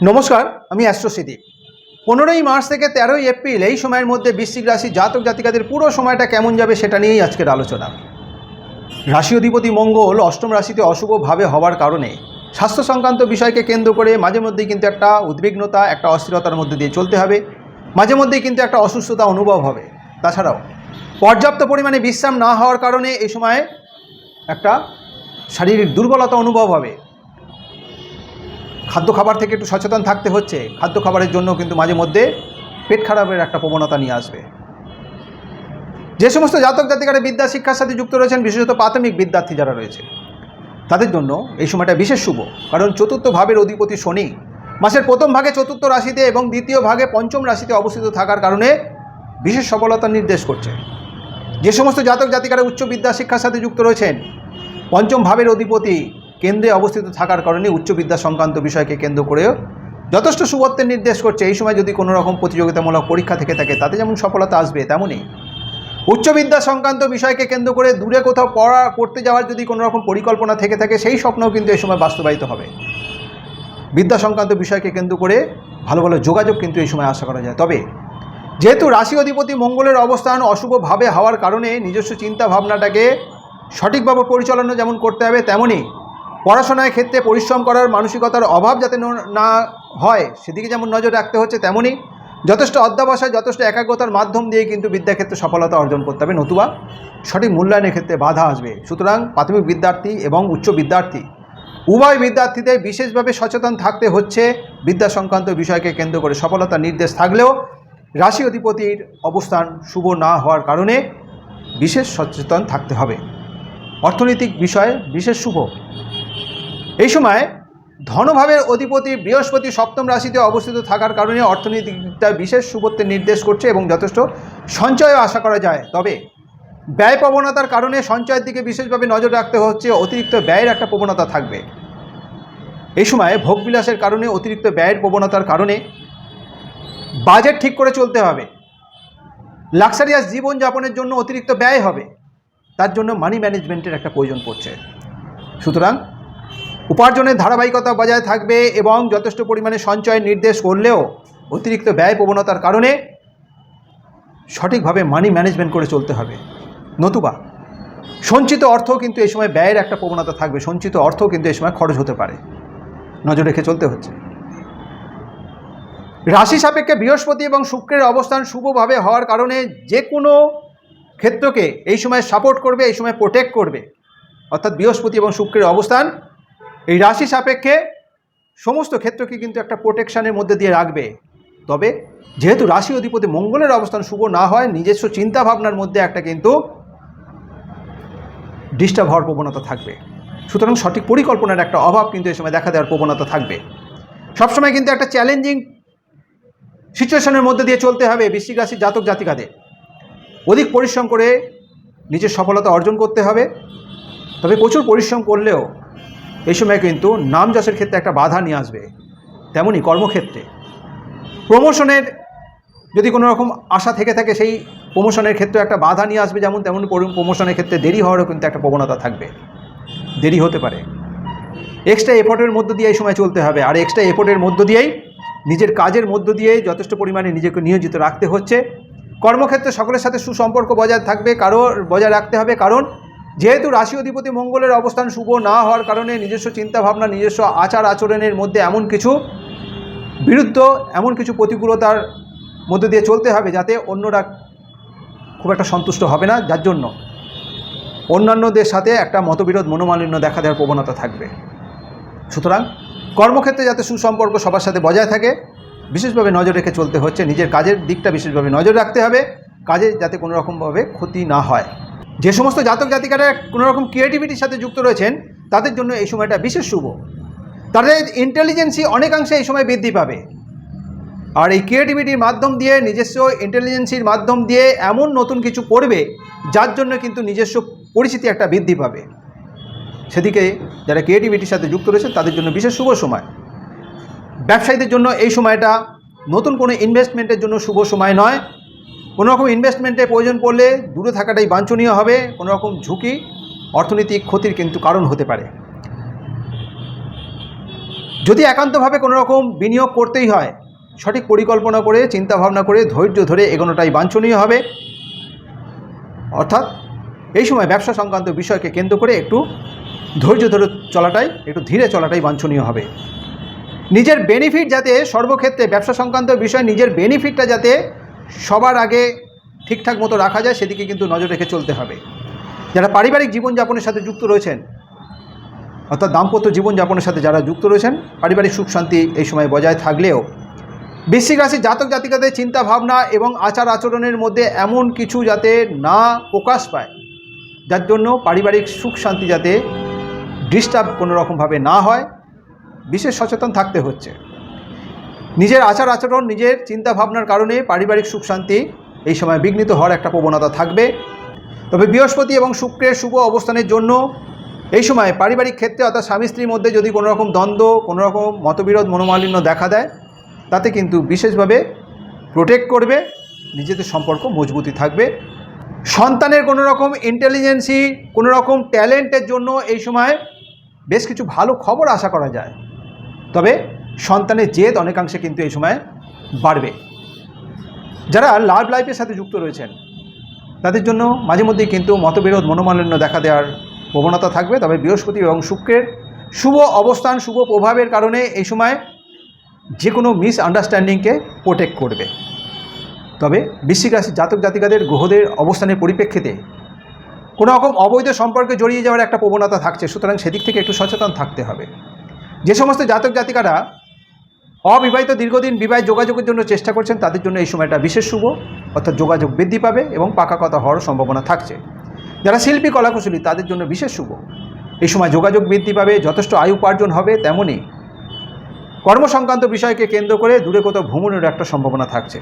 নমস্কার, আমি অ্যাস্ট্রোসিদি পনেরোই মার্চ থেকে তেরোই এপ্রিল এই সময়ের মধ্যে বৃশ্চিক রাশি জাতক জাতিকাদের পুরো সময়টা কেমন যাবে সেটা নিয়েই আজকের আলোচনা। রাশি অধিপতি মঙ্গল অষ্টম রাশিতে অশুভভাবে হওয়ার কারণে স্বাস্থ্য সংক্রান্ত বিষয়কে কেন্দ্র করে মাঝে মধ্যেই কিন্তু একটা উদ্বিগ্নতা, একটা অস্থিরতার মধ্যে দিয়ে চলতে হবে। মাঝে মধ্যেই কিন্তু একটা অসুস্থতা অনুভব হবে। তাছাড়াও, পর্যাপ্ত পরিমাণে বিশ্রাম না হওয়ার কারণে এই সময়ে একটা শারীরিক দুর্বলতা অনুভব হবে। খাদ্য খাবার থেকে একটু সচেতন থাকতে হচ্ছে। খাদ্য খাবারের জন্য কিন্তু মাঝে মধ্যে পেট খারাপের একটা প্রবণতা নিয়ে আসবে। যে সমস্ত জাতক জাতিকারা বিদ্যা, শিক্ষার সাথে যুক্ত রয়েছেন, বিশেষত প্রাথমিক বিদ্যার্থী যারা রয়েছে, তাদের জন্য এই সময়টা বিশেষ শুভ। কারণ চতুর্থ ভাবের অধিপতি শনি মাসের প্রথম ভাগে চতুর্থ রাশিতে এবং দ্বিতীয় ভাগে পঞ্চম রাশিতে অবস্থিত থাকার কারণে বিশেষ সফলতা নির্দেশ করছে। যে সমস্ত জাতক জাতিকারা উচ্চ বিদ্যা, শিক্ষার সাথে যুক্ত রয়েছেন, পঞ্চম ভাবের অধিপতি কেন্দ্রে অবস্থিত থাকার কারণে উচ্চ বিদ্যা সংক্রান্ত বিষয়কে কেন্দ্র করেও যথেষ্ট সুবত্বের নির্দেশ করছে। এই সময় যদি কোনো রকম প্রতিযোগিতামূলক পরীক্ষা থেকে থাকে, তাতে যেমন সফলতা আসবে, তেমনই। উচ্চবিদ্যা সংক্রান্ত বিষয়কে কেন্দ্র করে দূরে কোথাও পড়া, পড়তে যাওয়ার যদি কোনো রকম পরিকল্পনা থেকে থাকে, সেই স্বপ্নও কিন্তু এই সময় বাস্তবায়িত হবে। বিদ্যা সংক্রান্ত বিষয়কে কেন্দ্র করে ভালো ভালো যোগাযোগ কিন্তু এই সময় আশা করা যায়। তবে, যেহেতু রাশি অধিপতি মঙ্গলের অবস্থান অশুভভাবে হওয়ার কারণে নিজস্ব চিন্তা ভাবনাটাকে সঠিকভাবে পরিচালনা যেমন করতে হবে, তেমনই পড়াশোনার ক্ষেত্রে পরিশ্রম করার মানসিকতার অভাব যাতে না হয়, সেদিকে যেমন নজর রাখতে হচ্ছে তেমনই যথেষ্ট অধ্যাবসায়, যথেষ্ট একাগ্রতার মাধ্যম দিয়ে কিন্তু বিদ্যাক্ষেত্রে সফলতা অর্জন করতে হবে। নতুবা সঠিক মূল্যায়নের ক্ষেত্রে বাধা আসবে। সুতরাং প্রাথমিক বিদ্যার্থী এবং উচ্চ বিদ্যার্থী, উভয় বিদ্যার্থীদের বিশেষভাবে সচেতন থাকতে হচ্ছে। বিদ্যা সংক্রান্ত বিষয়কে কেন্দ্র করে সফলতার নির্দেশ থাকলেও রাশি অধিপতির অবস্থান শুভ না হওয়ার কারণে বিশেষ সচেতন থাকতে হবে। অর্থনৈতিক বিষয়ে বিশেষ শুভ। এই সময় ধনভাবের অধিপতি বৃহস্পতি সপ্তম রাশিতে অবস্থিত থাকার কারণে অর্থনৈতিকটা বিশেষ শুভত্বের নির্দেশ করছে এবং যথেষ্ট সঞ্চয়ও আশা করা যায়। তবে ব্যয় প্রবণতার কারণে সঞ্চয়ের দিকে বিশেষভাবে নজর রাখতে হচ্ছে, অতিরিক্ত ব্যয়ের একটা প্রবণতা থাকবে। এই সময় ভোগবিলাসের কারণে অতিরিক্ত ব্যয়ের প্রবণতার কারণে বাজেট ঠিক করে চলতে হবে। লাক্সারিয়াস জীবনযাপনের জন্য অতিরিক্ত ব্যয় হবে। তার জন্য মানি ম্যানেজমেন্টের একটা প্রয়োজন পড়ছে। সুতরাং উপার্জনের ধারাবাহিকতা বজায় থাকবে এবং যথেষ্ট পরিমাণে সঞ্চয়ের নির্দেশ করলেও অতিরিক্ত ব্যয় প্রবণতার কারণে সঠিকভাবে মানি ম্যানেজমেন্ট করে চলতে হবে। নতুবা, সঞ্চিত অর্থ কিন্তু এই সময় ব্যয়ের একটা প্রবণতা থাকবে, সঞ্চিত অর্থ কিন্তু এই সময় খরচ হতে পারে। নজর রেখে চলতে হচ্ছে। রাশি সাপেক্ষে বৃহস্পতি এবং শুক্রের অবস্থান শুভভাবে হওয়ার কারণে যে কোনো ক্ষেত্রকে এই সময় সাপোর্ট করবে, এই সময় প্রোটেক্ট করবে। অর্থাৎ বৃহস্পতি এবং শুক্রের অবস্থান এই রাশি সাপেক্ষে সমস্ত ক্ষেত্রকে কিন্তু একটা প্রোটেকশানের মধ্যে দিয়ে রাখবে। তবে যেহেতু রাশি অধিপতি মঙ্গলের অবস্থান শুভ না হয়, নিজস্ব চিন্তা ভাবনার মধ্যে একটা কিন্তু ডিস্টার্ব হওয়ার প্রবণতা থাকবে। সুতরাং সঠিক পরিকল্পনার একটা অভাব কিন্তু এই সময় দেখা দেওয়ার প্রবণতা থাকবে। সবসময় কিন্তু একটা চ্যালেঞ্জিং সিচুয়েশনের মধ্যে দিয়ে চলতে হবে বৃশ্চিক রাশির জাতক জাতিকাদের। অধিক পরিশ্রম করে নিজের সফলতা অর্জন করতে হবে। তবে প্রচুর পরিশ্রম করলেও এই সময় কিন্তু নাম যশের ক্ষেত্রে একটা বাধা নিয়ে আসবে, তেমনই কর্মক্ষেত্রে। প্রমোশনের যদি কোনো রকম আশা থেকে থাকে, সেই প্রমোশনের ক্ষেত্রে একটা বাধা নিয়ে আসবে, যেমন তেমন প্রমোশনের ক্ষেত্রে দেরি হওয়ারও কিন্তু একটা প্রবণতা থাকবে। দেরি হতে পারে। এক্সট্রা এফোর্টের মধ্য দিয়ে এই সময় চলতে হবে। আর এক্সট্রা এফোর্টের মধ্য দিয়েই নিজের কাজের মধ্য দিয়ে যথেষ্ট পরিমাণে নিজেকে নিয়োজিত রাখতে হচ্ছে। কর্মক্ষেত্রে সকলের সাথে সুসম্পর্ক বজায় থাকবে কারও বজায় রাখতে হবে, কারণ যেহেতু রাশি অধিপতি মঙ্গলের অবস্থান শুভ না হওয়ার কারণে নিজস্ব চিন্তাভাবনা, নিজস্ব আচার আচরণের মধ্যে এমন কিছু বিরুদ্ধ, এমন কিছু প্রতিকূলতার মধ্যে দিয়ে চলতে হবে যাতে অন্যরা খুব একটা সন্তুষ্ট হবে না। যার জন্য অন্যান্যদের সাথে একটা মতবিরোধ, মনোমালিন্য দেখা দেওয়ার প্রবণতা থাকবে। সুতরাং কর্মক্ষেত্রে যাতে সুসম্পর্ক সবার সাথে বজায় থাকে, বিশেষভাবে নজর রেখে চলতে হচ্ছে। নিজের কাজের দিকটা বিশেষভাবে নজর রাখতে হবে। কাজে যাতে কোনো রকমভাবে ক্ষতি না হয়। যে সমস্ত জাতক জাতিকারা কোনো রকম ক্রিয়েটিভিটির সাথে যুক্ত রয়েছেন, তাদের জন্য এই সময়টা বিশেষ শুভ। তাদের ইন্টেলিজেন্সি অনেকাংশে এই সময় বৃদ্ধি পাবে। আর এই ক্রিয়েটিভিটির মাধ্যম দিয়ে, নিজস্ব ইন্টেলিজেন্সির মাধ্যম দিয়ে এমন নতুন কিছু করবে, যার জন্য কিন্তু নিজস্ব পরিচিতি একটা বৃদ্ধি পাবে। সেদিকে যারা ক্রিয়েটিভিটির সাথে যুক্ত রয়েছে তাদের জন্য বিশেষ শুভ সময়। ব্যবসায়ীদের জন্য এই সময়টা নতুন কোনো ইনভেস্টমেন্টের জন্য শুভ সময় নয়। কোনো রকম ইনভেস্টমেন্টের প্রয়োজন পড়লে দূরে থাকাটাই বাঞ্ছনীয় হবে কোনো রকম ঝুঁকি, অর্থনৈতিক ক্ষতির কিন্তু কারণ হতে পারে। যদি একান্তভাবে কোনো রকম বিনিয়োগ করতেই হয়, সঠিক পরিকল্পনা করে চিন্তা ভাবনা করে, ধৈর্য ধরে এগোনোটাই বাঞ্ছনীয় হবে। অর্থাৎ এই সময় ব্যবসা সংক্রান্ত বিষয়কে কেন্দ্র করে একটু ধৈর্য ধরে চলাটাই, একটু ধীরে চলাটাই বাঞ্ছনীয় হবে। নিজের বেনিফিট যাতে সর্বক্ষেত্রে ব্যবসা সংক্রান্ত বিষয় নিজের বেনিফিটটা যাতে সবার আগে ঠিকঠাক মতো রাখা যায়, সেদিকে কিন্তু নজর রেখে চলতে হবে। যারা পারিবারিক জীবনযাপনের সাথে যুক্ত রয়েছেন, অর্থাৎ দাম্পত্য জীবনযাপনের সাথে যারা যুক্ত রয়েছেন, পারিবারিক সুখ শান্তি এই সময় বজায় থাকলেও, বৃশ্চিক রাশি জাতক জাতিকাদের চিন্তা ভাবনা এবং আচার আচরণের মধ্যে এমন কিছু যাতে না প্রকাশ পায়, যার জন্য পারিবারিক সুখ শান্তি যাতে ডিস্টার্ব কোনো রকমভাবে না হয়, বিশেষ সচেতন থাকতে হচ্ছে। নিজের আচার আচরণ, নিজের চিন্তা ভাবনার কারণে পারিবারিক সুখ, শান্তি এই সময় বিঘ্নিত হওয়ার একটা প্রবণতা থাকবে। তবে বৃহস্পতি এবং শুক্রের শুভ অবস্থানের জন্য এই সময় পারিবারিক ক্ষেত্রে অর্থাৎ স্বামী স্ত্রীর মধ্যে যদি কোনো রকম দ্বন্দ্ব, কোনো রকম মতবিরোধ, মনোমালিন্য দেখা দেয়, তাতে কিন্তু বিশেষভাবে প্রোটেক্ট করবে, নিজেদের সম্পর্ক মজবুতি থাকবে। সন্তানের কোনো রকম ইন্টেলিজেন্সি কোনো রকম ট্যালেন্টের জন্য এই সময় বেশ কিছু ভালো খবর আশা করা যায়। তবে সন্তানের জেদ অনেকাংশে কিন্তু এই সময় বাড়বে। যারা লাভ লাইফের সাথে যুক্ত রয়েছেন, তাদের জন্য মাঝে মধ্যেই কিন্তু মতবিরোধ, মনোমালিন্য দেখা দেওয়ার প্রবণতা থাকবে। তবে বৃহস্পতি এবং শুক্রের শুভ অবস্থান, শুভ প্রভাবের কারণে এই সময় যে কোনো মিস আন্ডারস্ট্যান্ডিংকে প্রোটেক্ট করবে। তবে বৃশ্চিক রাশির জাতক জাতিকাদের গ্রহদের অবস্থানের পরিপ্রেক্ষিতে কোনো রকম অবৈধ সম্পর্কে জড়িয়ে যাওয়ার একটা প্রবণতা থাকছে। সুতরাং সেদিক থেকে একটু সচেতন থাকতে হবে। যে সমস্ত জাতক জাতিকারা অবিবাহিত দীর্ঘদিন বিবাহ যোগাযোগের জন্য চেষ্টা করছেন, তাদের জন্য এই সময়টা বিশেষ শুভ। অর্থাৎ যোগাযোগ বৃদ্ধি পাবে এবং পাকা কথা হওয়ার সম্ভাবনা থাকছে। যারা শিল্পী, কলাকুশলী, তাদের জন্য বিশেষ শুভ। এই সময় যোগাযোগ বৃদ্ধি পাবে, যথেষ্ট আয়ু উপার্জন হবে তেমনই কর্মসংক্রান্ত বিষয়কে কেন্দ্র করে দূরে কোথাও ভ্রমণের একটা সম্ভাবনা থাকছে।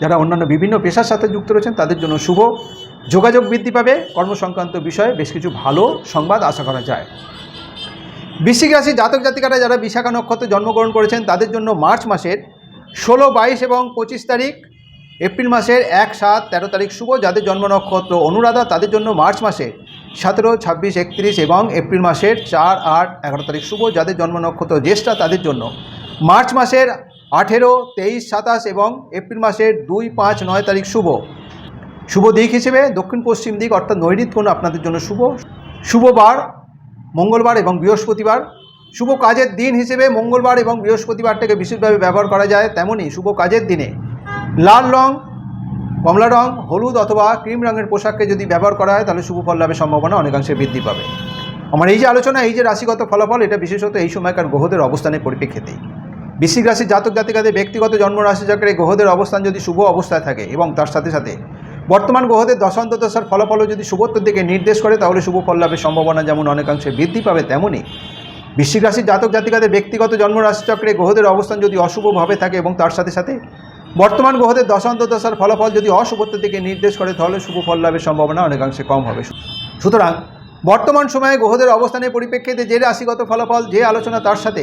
যারা অন্যান্য বিভিন্ন পেশার সাথে যুক্ত রয়েছেন, তাদের জন্য শুভ। যোগাযোগ বৃদ্ধি পাবে, কর্মসংক্রান্ত বিষয়ে বেশ কিছু ভালো সংবাদ আশা করা যায়। বৃশ্চিক রাশি জাতক জাতিকারা যারা বিশাখা নক্ষত্রে জন্মগ্রহণ করেছেন, তাদের জন্য মার্চ মাসের ষোলো, বাইশ এবং পঁচিশ তারিখ, এপ্রিল মাসের এক, সাত, তেরো তারিখ শুভ। যাদের জন্ম নক্ষত্র অনুরাধা, তাদের জন্য মার্চ মাসে সতেরো, ছাব্বিশ, একত্রিশ এবং এপ্রিল মাসের চার, আট, এগারো তারিখ শুভ। যাদের জন্ম নক্ষত্র জ্যেষ্ঠা, তাদের জন্য মার্চ মাসের আঠেরো, তেইশ, সাতাশ এবং এপ্রিল মাসের দুই, পাঁচ, নয় তারিখ শুভ। শুভ দিক হিসেবে দক্ষিণ পশ্চিম দিক অর্থাৎ নৈরিত কোণ আপনাদের জন্য শুভ। শুভ বার মঙ্গলবার এবং বৃহস্পতিবার। শুভ কাজের দিন হিসেবে মঙ্গলবার এবং বৃহস্পতিবারটাকে বিশেষভাবে ব্যবহার করা যায় তেমনই শুভ কাজের দিনে। লাল রং, কমলা রং, হলুদ অথবা ক্রিম রঙের পোশাককে যদি ব্যবহার করা হয় তাহলে শুভ ফল লাভের সম্ভাবনা অনেকাংশে বৃদ্ধি পাবে। আমার এই যে আলোচনা, এই যে রাশিগত ফলাফল, এটা বিশেষত এই সময়কার গ্রহদের অবস্থানের পরিপ্রেক্ষিতেই বৃশ্চিক রাশির জাতক জাতিকাদের ব্যক্তিগত জন্ম রাশি চক্রে গ্রহদের অবস্থান যদি শুভ অবস্থায় থাকে এবং তার সাথে সাথে বর্তমান গ্রহদের দশান্ত দশার ফলাফলও যদি শুভত্বের দিকে নির্দেশ করে, তাহলে শুভ ফল লাভের সম্ভাবনা যেমন অনেকাংশে বৃদ্ধি পাবে তেমনই বৃশ্চিক রাশির জাতক জাতিকাদের ব্যক্তিগত জন্ম রাশিচক্রে গ্রহদের অবস্থান যদি অশুভভাবে থাকে এবং তার সাথে সাথে বর্তমান গ্রহদের দশান্ত দশার ফলাফল যদি অশুভত্বের দিকে নির্দেশ করে, তাহলে শুভ ফল লাভের সম্ভাবনা অনেকাংশে কম হবে। সুতরাং বর্তমান সময়ে গ্রহদের অবস্থানের পরিপ্রেক্ষিতে যে রাশিগত ফলাফল, যে আলোচনা তার সাথে